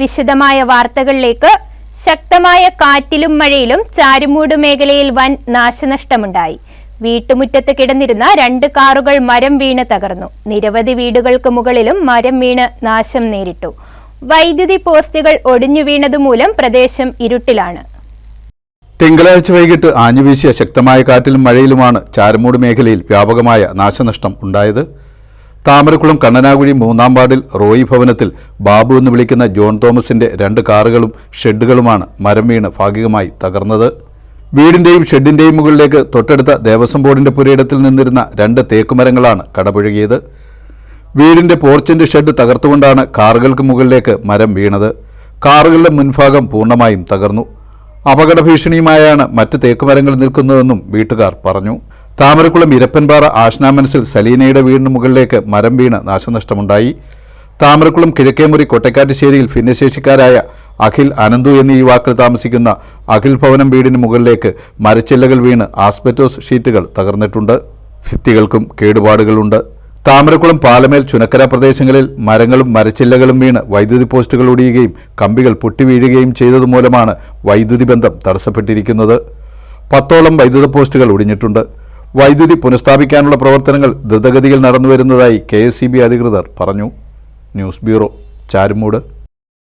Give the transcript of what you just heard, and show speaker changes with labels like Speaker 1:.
Speaker 1: വിശദമായ വാർത്തകളിലേക്ക് ശക്തമായ കാറ്റിലും മഴയിലും ചാരുമൂട് മേഖലയിൽ വൻ നാശനഷ്ടമുണ്ടായി. വീട്ടുമുറ്റത്ത് കിടന്നിരുന്ന രണ്ട് കാറുകൾ മരം വീണ് തകർന്നു. നിരവധി വീടുകൾക്ക് മുകളിലും മരം വീണ് നാശം നേരിട്ടു. വൈദ്യുതി പോസ്റ്റുകൾ ഒടിഞ്ഞു വീണതുമൂലം പ്രദേശം ഇരുട്ടിലാണ്.
Speaker 2: തിങ്കളാഴ്ച വൈകിട്ട് ആഞ്ഞുവീശിയ ശക്തമായ കാറ്റിലും മഴയിലുമാണ് ചാരമൂട് മേഖലയിൽ വ്യാപകമായ നാശനഷ്ടം ഉണ്ടായത്. താമരക്കുളം കണ്ണനാകുഴി മൂന്നാം വാർഡിൽ റോയി ഭവനത്തിൽ ബാബു എന്ന് വിളിക്കുന്ന ജോൺ തോമസിന്റെ രണ്ട് കാറുകളും ഷെഡുകളുമാണ് മരം വീണ് ഭാഗികമായി തകർന്നത്. വീടിന്റെയും ഷെഡിന്റെയും മുകളിലേക്ക് തൊട്ടടുത്ത ദേവസ്വം ബോർഡിന്റെ പുരയിടത്തിൽ നിന്നിരുന്ന രണ്ട് തേക്കുമരങ്ങളാണ് കടപുഴകിയത്. വീടിന്റെ പോർച്ചിന്റെ ഷെഡ് തകർത്തുകൊണ്ടാണ് കാറുകൾക്ക് മുകളിലേക്ക് മരം വീണത്. കാറുകളുടെ മുൻഭാഗം പൂർണമായും തകർന്നു. അപകട ഭീഷണിയുമായാണ് മറ്റ് തേക്കുമരങ്ങൾ നിൽക്കുന്നതെന്നും വീട്ടുകാർ പറഞ്ഞു. താമരക്കുളം ഇരപ്പൻപാറ ആഷ്നാമനസിൽ സലീനയുടെ വീടിന് മുകളിലേക്ക് മരം വീണ് നാശനഷ്ടമുണ്ടായി. താമരക്കുളം കിഴക്കേമുറി കൊട്ടക്കാട്ടുശ്ശേരിയിൽ ഭിന്നശേഷിക്കാരായ അഖിൽ അനന്തു എന്നീ യുവാക്കൾ താമസിക്കുന്ന അഖിൽ ഭവനം വീടിന് മുകളിലേക്ക് മരച്ചില്ലകൾ വീണ് ആസ്പെറ്റോസ് ഷീറ്റുകൾ തകർന്നിട്ടുണ്ട്. ഭിത്തികൾക്കും കേടുപാടുകളുണ്ട്. താമരക്കുളം പാലമേൽ ചുനക്കര പ്രദേശങ്ങളിൽ മരങ്ങളും മരച്ചില്ലകളും വീണ് വൈദ്യുതി പോസ്റ്റുകൾ ഒടിയുകയും കമ്പികൾ പൊട്ടിവീഴുകയും ചെയ്തതുമൂലമാണ് വൈദ്യുതി ബന്ധം തടസ്സപ്പെട്ടിരിക്കുന്നത്. പത്തോളം വൈദ്യുത പോസ്റ്റുകൾ ഒടിഞ്ഞിട്ടുണ്ട്. വൈദ്യുതി പുനഃസ്ഥാപിക്കാനുള്ള പ്രവർത്തനങ്ങൾ ദ്രുതഗതിയിൽ നടന്നുവരുന്നതായി കെ അധികൃതർ പറഞ്ഞു. News bureau Charummood.